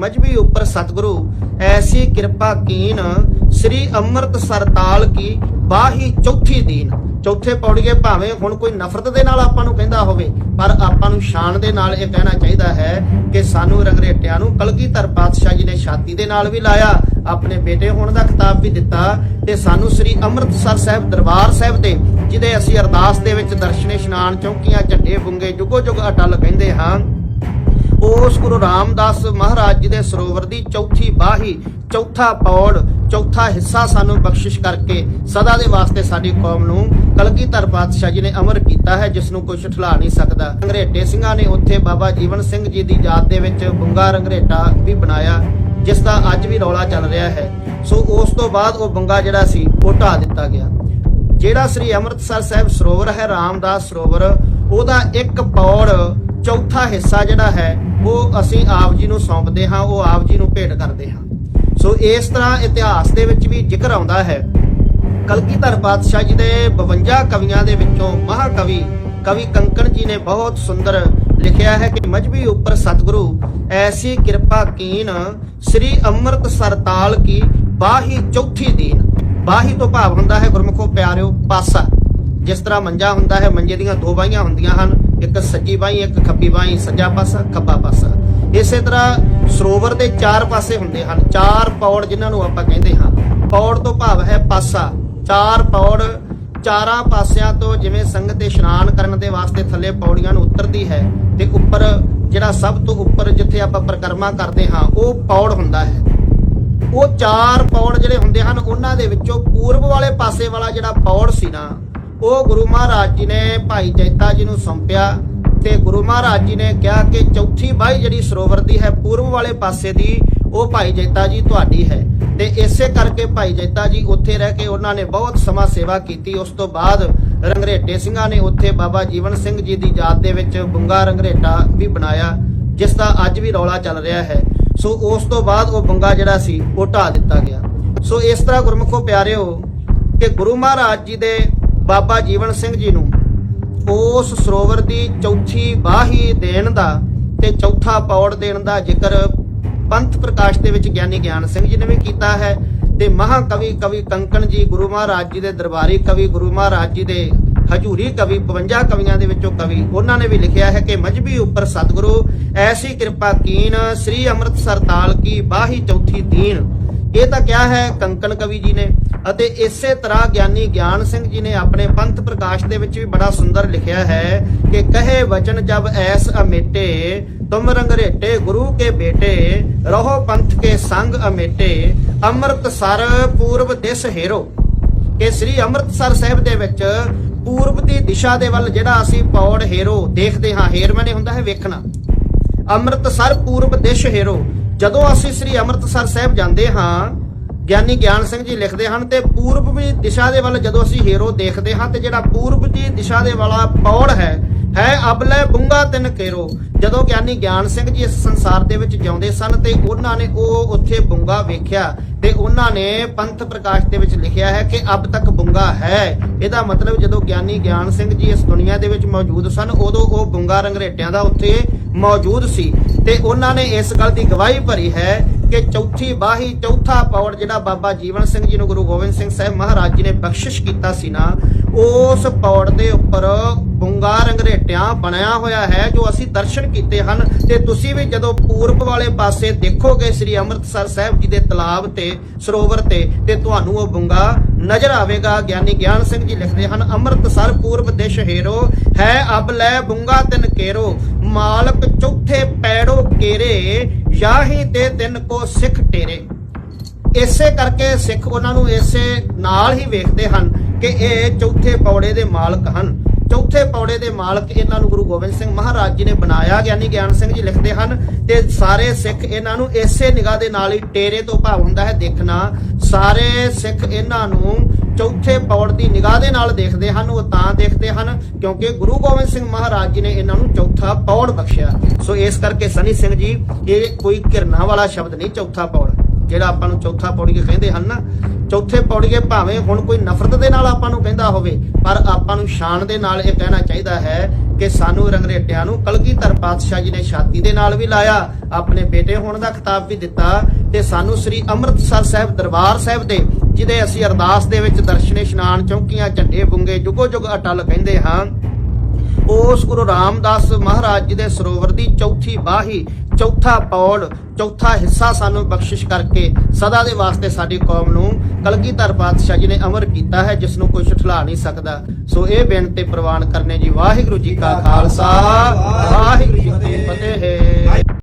ਮਜਬੀ ਉੱਪਰ ਸਤਿਗੁਰੂ, ਐਸੀ ਕਿਰਪਾ ਕੀਨ, ਸ੍ਰੀ ਅੰਮ੍ਰਿਤਸਰ ਤਾਲ ਕੀ ਬਾਹੀ ਚੌਥੀ ਦੀਨ। ਚੌਥੇ ਪੌੜੀਏ ਭਾਵੇਂ ਹੁਣ ਕੋਈ ਨਫ਼ਰਤ ਦੇ ਨਾਲ ਆਪਾਂ ਨੂੰ ਕਹਿੰਦਾ ਹੋਵੇ, ਪਰ ਆਪਾਂ ਨੂੰ ਸ਼ਾਨ ਦੇ ਨਾਲ ਇਹ ਕਹਿਣਾ ਚਾਹੀਦਾ ਹੈ ਕਿ ਸਾਨੂੰ ਰੰਗਰੇਟਿਆਂ ਨੂੰ ਕਲਗੀਧਰ ਪਾਤਸ਼ਾਹ ਜੀ ਨੇ ਛਾਤੀ ਦੇ ਨਾਲ ਵੀ ਲਾਇਆ, ਆਪਣੇ ਬੇਟੇ ਹੋਣ ਦਾ ਖਿਤਾਬ ਵੀ ਦਿੱਤਾ ਤੇ ਸਾਨੂੰ ਸ੍ਰੀ ਅੰਮ੍ਰਿਤਸਰ ਸਾਹਿਬ ਦਰਬਾਰ ਸਾਹਿਬ ਦੇ ਜਿਹਦੇ ਅਸੀਂ ਅਰਦਾਸ ਦੇ ਵਿੱਚ ਦਰਸ਼ਨ ਇਸ਼ਨਾਨ ਚੌਂਕੀਆਂ ਝੰਡੇ ਬੁੰਗੇ ਜੁਗੋ ਜੁਗ ਅਟਲ ਕਹਿੰਦੇ ਹਾਂ ਉਸ ਗੁਰੂ ਰਾਮਦਾਸ ਮਹਾਰਾਜ ਜੀ ਦੇ ਸਰੋਵਰ ਦੀ ਚੌਥੀ ਬਾਹੀ, ਚੌਥਾ ਪੌੜ, ਚੌਥਾ ਹਿੱਸਾ ਸਾਨੂੰ ਬਖਸ਼ਿਸ਼ ਕਰਕੇ ਸਦਾ ਦੇ ਵਾਸਤੇ ਸਾਡੀ ਕੌਮ ਨੂੰ ਕਲਗੀਧਰ ਪਾਤਸ਼ਾਹ ਜੀ ਨੇ ਅਮਰ ਕੀਤਾ ਹੈ, ਜਿਸ ਨੂੰ ਕੋਈ ਝੁਠਲਾ ਨਹੀਂ ਸਕਦਾ। ਅੰਗਰੇਟੇ ਸਿੰਘਾਂ ਨੇ ਉੱਥੇ ਬਾਬਾ ਜੀਵਨ ਸਿੰਘ ਜੀ ਦੀ ਯਾਦ ਦੇ ਵਿੱਚ ਬੰਗਾ ਰੰਗਰੇਟਾ ਵੀ ਬਣਾਇਆ, ਜਿਸ ਦਾ ਅੱਜ ਵੀ ਰੌਲਾ ਚੱਲ ਰਿਹਾ ਹੈ। ਸੋ ਉਸ ਤੋਂ ਬਾਅਦ ਉਹ ਬੰਗਾ ਜਿਹੜਾ ਸੀ, ਉਹ ਢਾਹ ਦਿੱਤਾ ਗਿਆ। ਜਿਹੜਾ ਸ੍ਰੀ ਅੰਮ੍ਰਿਤਸਰ ਸਾਹਿਬ ਸਰੋਵਰ ਹੈ, ਰਾਮਦਾਸ ਸਰੋਵਰ, ਉਹਦਾ ਇੱਕ ਪੌੜ ਚੌਥਾ ਹਿੱਸਾ ਜਿਹੜਾ ਹੈ, ਉਹ ਅਸੀਂ ਆਪ ਜੀ ਨੂੰ ਸੌਂਪਦੇ ਹਾਂ, ਉਹ ਆਪ ਜੀ ਨੂੰ ਭੇਟ ਕਰਦੇ ਹਾਂ। ਸੋ ਇਸ ਤਰ੍ਹਾਂ ਇਤਿਹਾਸ ਦੇ ਵਿੱਚ ਵੀ ਜ਼ਿਕਰ ਆਉਂਦਾ ਹੈ। ਕਲਗੀਧਰ ਪਾਤਸ਼ਾਹ ਜੀ ਦੇ 52 ਕਵੀਆਂ ਦੇ ਵਿੱਚੋਂ ਮਹਾਕਵੀ ਕਵੀ ਕੰਕਣ ਜੀ ਨੇ ਬਹੁਤ ਸੁੰਦਰ ਲਿਖਿਆ ਹੈ ਕਿ ਮਜਬੀ ਉੱਪਰ ਸਤਿਗੁਰੂ, ਐਸੀ ਕਿਰਪਾ ਕੀਨ ਸ੍ਰੀ ਅੰਮ੍ਰਿਤ ਸਰਤਾਲ ਕੀ ਬਾਹੀ ਚੌਥੀ ਦੀਨ। ਬਾਹੀ ਤੋਂ ਭਾਵ ਹੁੰਦਾ ਹੈ, ਗੁਰਮੁਖੋ ਪਿਆਰਿਓ, ਪਾਸਾ। ਜਿਸ ਤਰ੍ਹਾਂ ਮੰਜਾ ਹੁੰਦਾ ਹੈ, ਮੰਜੇ ਦੀਆਂ ਦੋ ਬਾਹੀਆਂ ਹੁੰਦੀਆਂ ਹਨ ਇੱਕ ਸੱਜੀ ਬਾਹੀ, ਇੱਕ ਖੱਬੀ ਬਾਹੀ, ਸੱਜਾ ਪਾਸਾ, ਖੱਬਾ ਪਾਸਾ। ਇਸੇ ਤਰ੍ਹਾਂ ਸਰੋਵਰ ਦੇ ਚਾਰ ਪਾਸੇ ਹੁੰਦੇ ਹਨ। ਚਾਰ ਪੌੜ ਜਿਨ੍ਹਾਂ ਨੂੰ ਆਪਾਂ ਕਹਿੰਦੇ ਹਾਂ। ਪੌੜ ਤੋਂ ਭਾਵ ਹੈ ਪਾਸਾ। ਚਾਰ ਪੌੜ ਚਾਰਾਂ ਪਾਸਿਆਂ ਤੋਂ ਜਿਵੇਂ ਸੰਗਤ ਇਸ਼ਨਾਨ ਕਰਨ ਦੇ ਵਾਸਤੇ ਥੱਲੇ ਪੌੜੀਆਂ ਨੂੰ ਉਤਰਦੀ ਹੈ ਤੇ ਉੱਪਰ ਜਿਹੜਾ ਸਭ ਤੋਂ ਉੱਪਰ ਜਿੱਥੇ ਆਪਾਂ ਪਰਿਕਰਮਾ ਕਰਦੇ ਹਾਂ, ਉਹ ਪੌੜ ਹੁੰਦਾ ਹੈ। ਉਹ ਚਾਰ ਪੌੜ ਜਿਹੜੇ ਹੁੰਦੇ ਹਨ, ਉਹਨਾਂ ਦੇ ਵਿੱਚੋਂ ਪੂਰਬ ਵਾਲੇ ਪਾਸੇ ਵਾਲਾ ਜਿਹੜਾ ਪੌੜ ਸੀ ਨਾ ਉਹ ਗੁਰੂ ਮਹਾਰਾਜ ਜੀ ਨੇ ਭਾਈ ਜੈਤਾ ਜੀ ਨੂੰ ਸੌਂਪਿਆ ਤੇ ਗੁਰੂ ਮਹਾਰਾਜ ਜੀ ਨੇ ਕਿਹਾ ਕਿ ਚੌਥੀ ਬਾਈ ਜਿਹੜੀ ਸਰੋਵਰ ਦੀ ਹੈ, ਪੂਰਬ ਵਾਲੇ ਪਾਸੇ ਦੀ, ਉਹ ਭਾਈ ਜੈਤਾ ਜੀ ਤੁਹਾਡੀ ਹੈ। ਤੇ ਇਸੇ ਕਰਕੇ ਭਾਈ ਜੈਤਾ ਜੀ ਉੱਥੇ ਰਹਿ ਕੇ ਉਹਨਾਂ ਨੇ ਬਹੁਤ ਸਮਾਂ ਸੇਵਾ ਕੀਤੀ। ਉਸ ਤੋਂ ਬਾਅਦ ਰੰਗਰੇਟੇ ਸਿੰਘਾਂ ਨੇ ਉੱਥੇ ਬਾਬਾ ਜੀਵਨ ਸਿੰਘ ਜੀ ਦੀ ਯਾਦ ਦੇ ਵਿੱਚ ਬੰਗਾ ਰੰਗਰੇਟਾ ਵੀ ਬਣਾਇਆ, ਜਿਸ ਦਾ ਅੱਜ ਵੀ ਰੌਲਾ ਚੱਲ ਰਿਹਾ ਹੈ। ਸੋ ਉਸ ਤੋਂ ਬਾਅਦ ਉਹ ਬੰਗਾ ਜਿਹੜਾ ਸੀ, ਉਹ ਢਾਹ ਦਿੱਤਾ ਗਿਆ। ਸੋ ਇਸ ਤਰ੍ਹਾਂ ਗੁਰਮੁਖੋ ਪਿਆਰਿਓ, ਕਿ ਗੁਰੂ ਮਹਾਰਾਜ ਜੀ ਦੇ ਬਾਬਾ ਜੀਵਨ ਸਿੰਘ ਜੀ ਨੂੰ ਉਸ ਸਰੋਵਰ ਦੀ ਚੌਥੀ ਬਾਹੀ ਦੇਣ ਦਾ ਤੇ ਚੌਥਾ ਪੌੜ ਦੇਣ ਦਾ ਜ਼ਿਕਰ ਪੰਥ ਪ੍ਰਕਾਸ਼ ਦੇ ਵਿੱਚ ਗਿਆਨੀ ਗਿਆਨ ਸਿੰਘ ਜੀ ਨੇ ਵੀ ਕੀਤਾ ਹੈ ਤੇ ਮਹਾਕਵੀ ਕਵੀ ਕੰਕਣ ਜੀ, ਗੁਰੂ ਮਹਾਰਾਜ ਜੀ ਦੇ ਦਰਬਾਰੀ ਕਵੀ, ਗੁਰੂ ਮਹਾਰਾਜ ਜੀ ਦੇ ਹਜੂਰੀ ਕਵੀ 52 ਕਵੀਆਂ ਦੇ ਵਿੱਚੋਂ ਕਵੀ, ਉਹਨਾਂ ਨੇ ਵੀ ਲਿਖਿਆ ਹੈ ਕਿ ਮਜਬੀ ਉੱਪਰ ਸਤਿਗੁਰੂ, ਐਸੀ ਕਿਰਪਾ ਕੀਨ, ਸ੍ਰੀ ਅੰਮ੍ਰਿਤਸਰ ਤਾਲ ਕੀ ਬਾਹੀ ਚੌਥੀ ਦੀਨ। ਇਹ ਤਾਂ ਕਿਹਾ ਹੈ ਕੰਕਣ ਕਵੀ ਜੀ ਨੇ। ਅਤੇ ਇਸੇ ਤਰ੍ਹਾਂ ਗਿਆਨੀ ਗਿਆਨ ਸਿੰਘ ਜੀ ਨੇ ਆਪਣੇ ਪੰਥ ਪ੍ਰਕਾਸ਼ ਦੇ ਵਿੱਚ ਵੀ ਬੜਾ ਸੁੰਦਰ ਲਿਖਿਆ ਹੈ ਕਿ ਕਹੇ ਵਚਨ ਜਬ ਐਸ ਅਮੇਟੇ, ਤੁਮ ਰੰਗਰੇਟੇ ਗੁਰੂ ਕੇ ਬੇਟੇ, ਰਹੋ ਪੰਥ ਕੇ ਸੰਗ ਅਮੇਟੇ ਅੰਮ੍ਰਿਤਸਰ ਪੂਰਬ ਦਿਸ ਹੀਰੋ। ਕਿ ਸ੍ਰੀ ਅੰਮ੍ਰਿਤਸਰ ਸਾਹਿਬ ਦੇ ਵਿੱਚ ਪੂਰਬ ਦੀ ਦਿਸ਼ਾ ਦੇ ਵੱਲ ਜਿਹੜਾ ਅਸੀਂ ਪੌੜ ਹੇਰੋ ਦੇਖਦੇ ਹਾਂ ਹੇਰ ਮੈਨੇ ਹੁੰਦਾ ਹੈ ਵੇਖਣਾ। ਅੰਮ੍ਰਿਤਸਰ ਪੂਰਬ ਦਿਸ਼ ਹੇਰੋ। ਜਦੋਂ ਅਸੀਂ ਸ੍ਰੀ ਅੰਮ੍ਰਿਤਸਰ ਸਾਹਿਬ ਜਾਂਦੇ ਹਾਂ ਗਿਆਨੀ ਗਿਆਨ ਸਿੰਘ ਜੀ ਲਿਖਦੇ ਹਨ ਤੇ ਪੂਰਬੀ ਦਿਸ਼ਾ ਦੇ ਵੱਲ ਜਦੋਂ ਅਸੀਂ ਹੀਰੋ ਦੇਖਦੇ ਹਾਂ ਤੇ ਜਿਹੜਾ ਪੂਰਬ ਦੀ ਦਿਸ਼ਾ ਦੇ ਵਾਲਾ ਪੌੜ ਹੈ ਹੈ ਅਬਲੇ ਬੁੰਗਾ ਤਿਨ ਕੇਰੋ। ਜਦੋਂ ਗਿਆਨੀ ਗਿਆਨ ਸਿੰਘ ਜੀ ਇਸ ਸੰਸਾਰ ਦੇ ਵਿੱਚ ਜਿਉਂਦੇ ਸਨ ਤੇ ਉਹਨਾਂ ਨੇ ਉਹ ਉੱਥੇ ਬੁੰਗਾ ਵੇਖਿਆ ਤੇ ਉਹਨਾਂ ਨੇ ਪੰਥ ਪ੍ਰਕਾਸ਼ ਦੇ ਵਿੱਚ ਲਿਖਿਆ ਹੈ ਕਿ ਅਬ ਤੱਕ ਬੁੰਗਾ ਹੈ। ਇਹਦਾ ਮਤਲਬ ਜਦੋਂ ਗਿਆਨੀ ਗਿਆਨ ਸਿੰਘ ਜੀ ਇਸ ਦੁਨੀਆ ਦੇ ਵਿੱਚ ਮੌਜੂਦ ਸਨ, ਉਦੋਂ ਉਹ ਬੁੰਗਾ ਰੰਗਰੇਟਿਆਂ ਦਾ ਉੱਥੇ ਮੌਜੂਦ ਸੀ ਤੇ ਉਹਨਾਂ ਨੇ ਇਸ ਗੱਲ ਦੀ ਗਵਾਹੀ ਭਰੀ ਹੈ ਕਿ ਚੌਥੀ ਬਾਹੀ, ਚੌਥਾ ਪੌੜ ਜਿਹੜਾ ਬਾਬਾ ਜੀਵਨ ਸਿੰਘ ਜੀ ਨੂੰ ਗੁਰੂ ਗੋਬਿੰਦ ਸਿੰਘ ਸਾਹਿਬ ਮਹਾਰਾਜ ਜੀ ਨੇ ਬਖਸ਼ਿਸ਼ ਕੀਤਾ ਸੀ ਨਾ, ਉਸ ਪੌੜ ਦੇ ਉੱਪਰ ਬੁੰਗਾ ਰੰਗਰੇਟਿਆਂ ਬਣਿਆ ਹੋਇਆ ਹੈ, ਜੋ ਅਸੀਂ ਦਰਸ਼ਨ ਕੀਤੇ ਹਨ। ਤੇ ਤੁਸੀਂ ਵੀ ਜਦੋਂ ਪੂਰਬ ਵਾਲੇ ਪਾਸੇ ਦੇਖੋਗੇ ਸ੍ਰੀ ਅੰਮ੍ਰਿਤਸਰ ਸਾਹਿਬ ਜੀ ਦੇ ਤਲਾਬ ਤੇ, ਸਰੋਵਰ ਤੇ ਤੇ ਤੁਹਾਨੂੰ ਉਹ ਬੁੰਗਾ ਨਜ਼ਰ ਆਵੇਗਾ। ਗਿਆਨੀ ਗਿਆਨ ਸਿੰਘ ਜੀ ਲਿਖਦੇ ਹਨ, ਅੰਮ੍ਰਿਤਸਰ ਪੂਰਬ ਦਿਸ਼ ਹੀਰੋ ਹੈ ਅਬ ਲੈ ਬੁੰਗਾ ਤਿਨ ਕੇਰੋ ਮਾਲਕ ਚੌਥੇ ਪੈੜੋ ਕੇਰੇ ਯਾਹੀ ਤੇ ਤਿੰਨ ਕੋ ਸਿੱਖ ਟੇਰੇ। ਇਸੇ ਕਰਕੇ ਸਿੱਖ ਉਹਨਾਂ ਨੂੰ ਇਸੇ ਨਾਲ ਹੀ ਵੇਖਦੇ ਹਨ ਕਿ ਇਹ ਚੌਥੇ ਪੌੜੇ ਦੇ ਮਾਲਕ ਹਨ। ਚੌਥੇ ਪੌੜੇ ਦੇ ਮਾਲਕ ਇਹਨਾਂ ਨੂੰ ਗੁਰੂ ਗੋਬਿੰਦ ਸਿੰਘ ਮਹਾਰਾਜ ਜੀ ਨੇ ਬਣਾਇਆ, ਗਿਆਨੀ ਗਿਆਨ ਸਿੰਘ ਜੀ ਲਿਖਦੇ ਹਨ ਤੇ ਸਾਰੇ ਸਿੱਖ ਇਹਨਾਂ ਨੂੰ ਇਸੇ ਨਿਗਾਹ ਦੇ ਨਾਲ ਹੀ ਟੇਰੇ ਤੋਂ ਭਾਵ ਹੁੰਦਾ ਹੈ ਦੇਖਣਾ। ਸਾਰੇ ਸਿੱਖ ਇਹਨਾਂ ਨੂੰ ਚੌਥੇ ਪੌੜ ਦੀ ਨਿਗਾਹ ਦੇ ਨਾਲ ਦੇਖਦੇ ਹਨ, ਉਹ ਤਾਂ ਦੇਖਦੇ ਹਨ ਕਿਉਂਕਿ ਗੁਰੂ ਗੋਬਿੰਦ ਸਿੰਘ ਮਹਾਰਾਜ ਜੀ ਨੇ ਇਹਨਾਂ ਨੂੰ ਚੌਥਾ ਪੌੜ ਬਖਸ਼ਿਆ। ਸੋ ਇਸ ਕਰਕੇ ਸਨੀ ਸਿੰਘ ਜੀ, ਇਹ ਕੋਈ ਘਿਰਨਾ ਵਾਲਾ ਸ਼ਬਦ ਨਹੀਂ, ਚੌਥਾ ਪੌੜ, ਜਿਹੜਾ ਆਪਾਂ ਨੂੰ ਚੌਥਾ ਪੌੜੀਏ ਕਹਿੰਦੇ ਹਨ ਨਾ। ਚੌਥੇ ਪੌੜੀਏ ਭਾਵੇਂ ਹੁਣ ਕੋਈ ਨਫ਼ਰਤ ਦੇ ਨਾਲ ਆਪਾਂ ਨੂੰ ਕਹਿੰਦਾ ਹੋਵੇ, ਪਰ ਆਪਾਂ ਨੂੰ ਸ਼ਾਨ ਦੇ ਨਾਲ ਇਹ ਕਹਿਣਾ ਚਾਹੀਦਾ ਹੈ ਕਿ ਸਾਨੂੰ ਰੰਗਰੇਟਿਆਂ ਨੂੰ ਕਲਗੀਧਰ ਪਾਤਸ਼ਾਹ ਜੀ ਨੇ ਛਾਤੀ ਦੇ ਨਾਲ ਵੀ ਲਾਇਆ, ਆਪਣੇ ਬੇਟੇ ਹੋਣ ਦਾ ਖਿਤਾਬ ਵੀ ਦਿੱਤਾ ਤੇ ਸਾਨੂੰ ਸ੍ਰੀ ਅੰਮ੍ਰਿਤਸਰ ਸਾਹਿਬ ਦਰਬਾਰ ਸਾਹਿਬ ਦੇ ਜਿਹਦੇ ਅਸੀਂ ਅਰਦਾਸ ਦੇ ਵਿੱਚ ਦਰਸ਼ਨੇ ਇਸ਼ਨਾਨ ਚੌਕੀਆਂ, ਝੰਡੇ ਬੁੰਗੇ, ਜੁਗੋ ਜੁਗ ਅਟਲ ਕਹਿੰਦੇ ਹਾਂ। ਉਸ ਗੁਰੂ ਰਾਮਦਾਸ ਮਹਾਰਾਜ ਜੀ ਦੇ ਸਰੋਵਰ ਦੀ ਚੌਥੀ ਬਾਹੀ, ਚੌਥਾ ਪੌੜ, ਚੌਥਾ ਹਿੱਸਾ ਸਾਨੂੰ ਬਖਸ਼ਿਸ਼ ਕਰਕੇ ਸਦਾ ਦੇ ਵਾਸਤੇ ਸਾਡੀ ਕੌਮ ਨੂੰ ਕਲਗੀਧਰ ਪਾਤਸ਼ਾਹ ਜੀ ਨੇ ਅਮਰ ਕੀਤਾ ਹੈ, ਜਿਸ ਨੂੰ ਕੋਈ ਝੁਠਲਾ ਨਹੀਂ ਸਕਦਾ। ਸੋ ਇਹ ਬੇਨਤੀ ਪ੍ਰਵਾਨ ਕਰਨੇ ਜੀ, ਵਾਹਿਗੁਰੂ ਜੀ ਕਾ ਖਾਲਸਾ, ਵਾਹਿਗੁਰੂ ਜੀ ਕੀ ਫਤਿਹ।